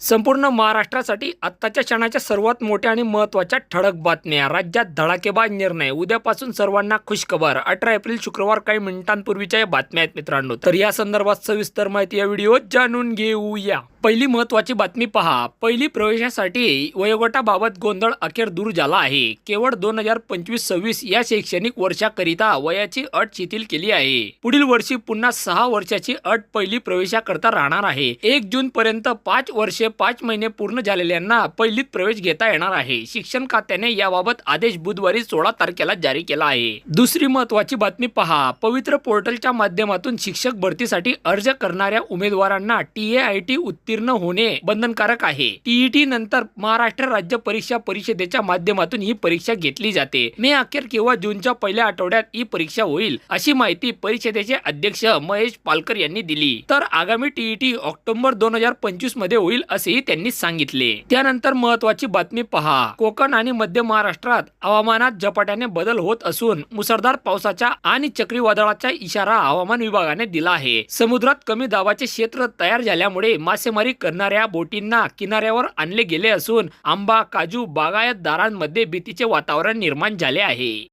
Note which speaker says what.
Speaker 1: संपूर्ण महाराष्ट्रासाठी आत्ताच्या क्षणाच्या सर्वात मोठ्या आणि महत्त्वाच्या ठळक बातम्या. राज्यात धडाकेबाज निर्णय. उद्यापासून सर्वांना खुशखबर. अठरा एप्रिल शुक्रवार काही मिनिटांपूर्वीच्या या बातम्या आहेत मित्रांनो. तर या संदर्भात सविस्तर माहिती या व्हिडिओत जाणून घेऊया. पहिली महत्त्वाची बातमी पहा. पहिली प्रवेशासाठी वयोगटाबाबत गोंधळ अखेर दूर झाला आहे. केवळ दोन हजार पंचवीस सव्वीस या शैक्षणिक वर्षाकरिता वयाची अट शिथिल केली आहे. पुढील वर्षी पुन्हा सहा वर्षाची अट पहिली प्रवेशाकरता राहणार आहे. एक जून पर्यंत पाच वर्षे पाच महिने पूर्ण झालेल्यांना पहिलीत प्रवेश घेता येणार आहे. शिक्षण खात्याने याबाबत आदेश बुधवारी सोळा तारखेला जारी केला आहे. दुसरी महत्वाची बातमी पहा. पवित्र पोर्टलच्या माध्यमातून शिक्षक भरतीसाठी अर्ज करणाऱ्या उमेदवारांना टी ए आय टी उत्तीर्ण होणे बंधनकारक आहे. टीईटी नंतर महाराष्ट्र राज्य परीक्षा परिषदेच्या माध्यमातून ही परीक्षा घेतली जाते. मे अखेर किंवा जूनच्या पहिल्या आठवड्यात ही परीक्षा होईल अशी माहिती परिषदेचे अध्यक्ष महेश पालकर यांनी दिली. तर आगामी टीईटी ऑक्टोबर दोन हजार पंचवीसमध्ये होईल असेही त्यांनी सांगितले. त्यानंतर महत्वाची बातमी पहा. कोकण आणि मध्य महाराष्ट्रात हवामानात झपाट्याने बदल होत असून मुसळधार पावसाच्या आणि चक्रीवादळाचा इशारा हवामान विभागाने दिला आहे. समुद्रात कमी दाबाचे क्षेत्र तयार झाल्यामुळे मासेमारी करणाऱ्या बोटींना किनाऱ्यावर आणले गेले असून आंबा काजू बागायतदारांमध्ये भीतीचे वातावरण निर्माण झाले आहे.